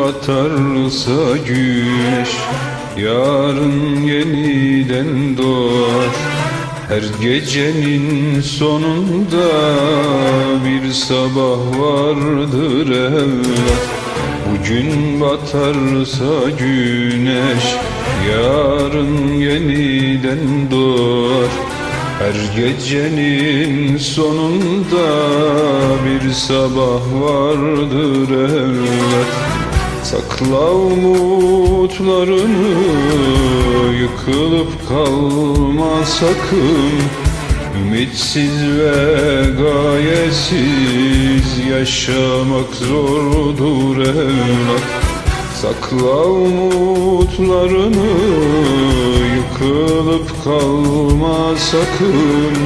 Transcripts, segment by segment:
batarsa güneş Yarın yeniden doğar. Her gecenin sonunda bir sabah vardır evlat. Bugün batarsa güneş Yarın yeniden doğar. Her gecenin sonunda bir sabah vardır evlat Sakla umutlarını yıkılıp kalma sakın. Ümitsiz ve gayesiz yaşamak zordur evlat. Sakla umutlarını yıkılıp kalma sakın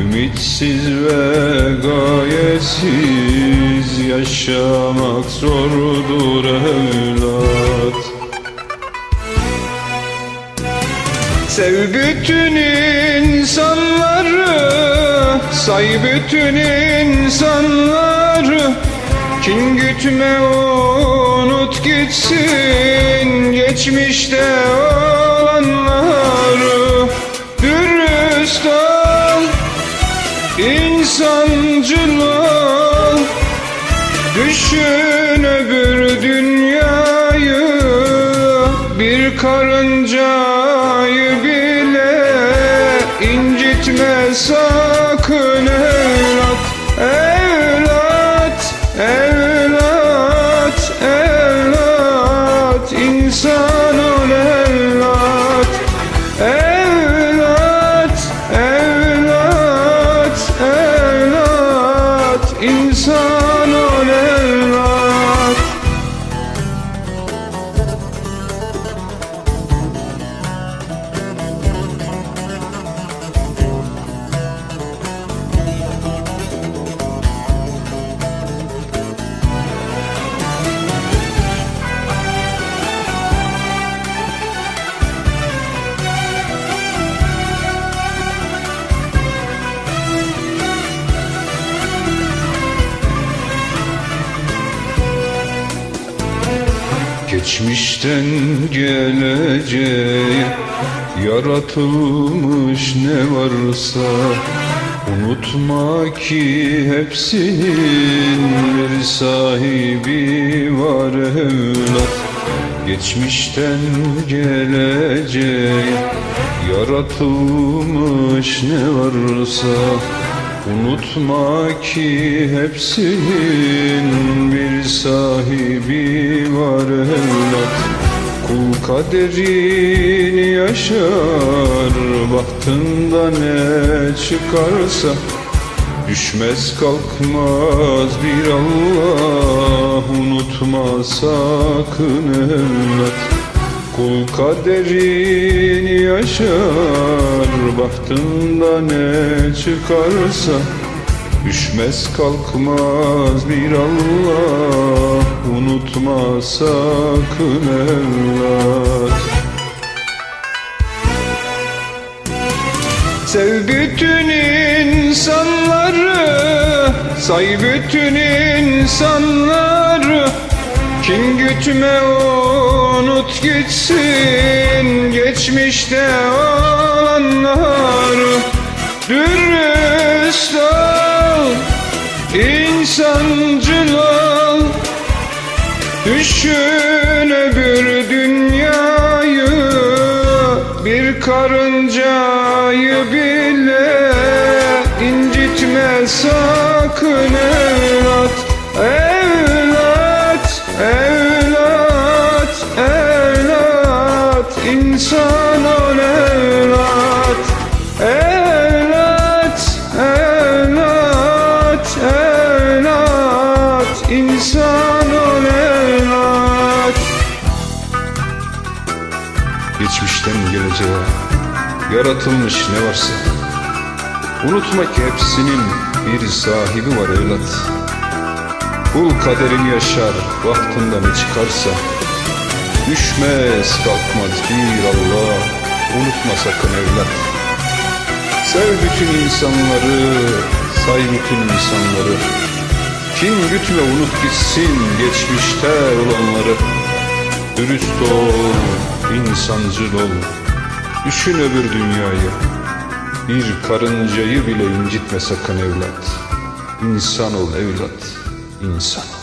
Ümitsiz ve gayesiz yaşamak zordur evlat. Sev bütün insanları Say bütün insanları. Kin gütme unut gitsin Geçmişte olanları Düşün öbür dünyayı Bir karıncayı bile incitme sakın evlat Evlat, evlat, evlat İnsan ol evlat Evlat, evlat, evlat İnsan Geçmişten geleceğe yaratılmış ne varsa Unutma ki hepsinin bir sahibi var evlat. Geçmişten geleceğe yaratılmış ne varsa Unutma ki hepsinin bir sahibi var evlat Kul kaderini yaşar Baktında ne çıkarsa. Düşmez kalkmaz bir Allah Unutma sakın evlat Kul kaderini yaşar Baktında ne çıkarsa Düşmez kalkmaz bir Allah Unutma sakın evlat. Sev bütün insanları Say bütün insanları Kin gütme unut gitsin Geçmişte olanları Dürüst ol insancıl ol. Düşün öbür dünyayı Bir karıncayı bile incitme sakın. evlat Geçmişten geleceğe. Yaratılmış ne varsa. Unutma ki hepsinin bir sahibi var evlat. Kul kaderini yaşar vaktinde ne çıkarsa Düşmez kalkmaz bir Allah Unutma sakın evlat. Sev bütün insanları Say bütün insanları. Kin gütme unut gitsin geçmişte olanları Dürüst ol, insancıl ol. Düşün öbür dünyayı. Bir karıncayı bile incitme sakın evlat. İnsan ol evlat, insan ol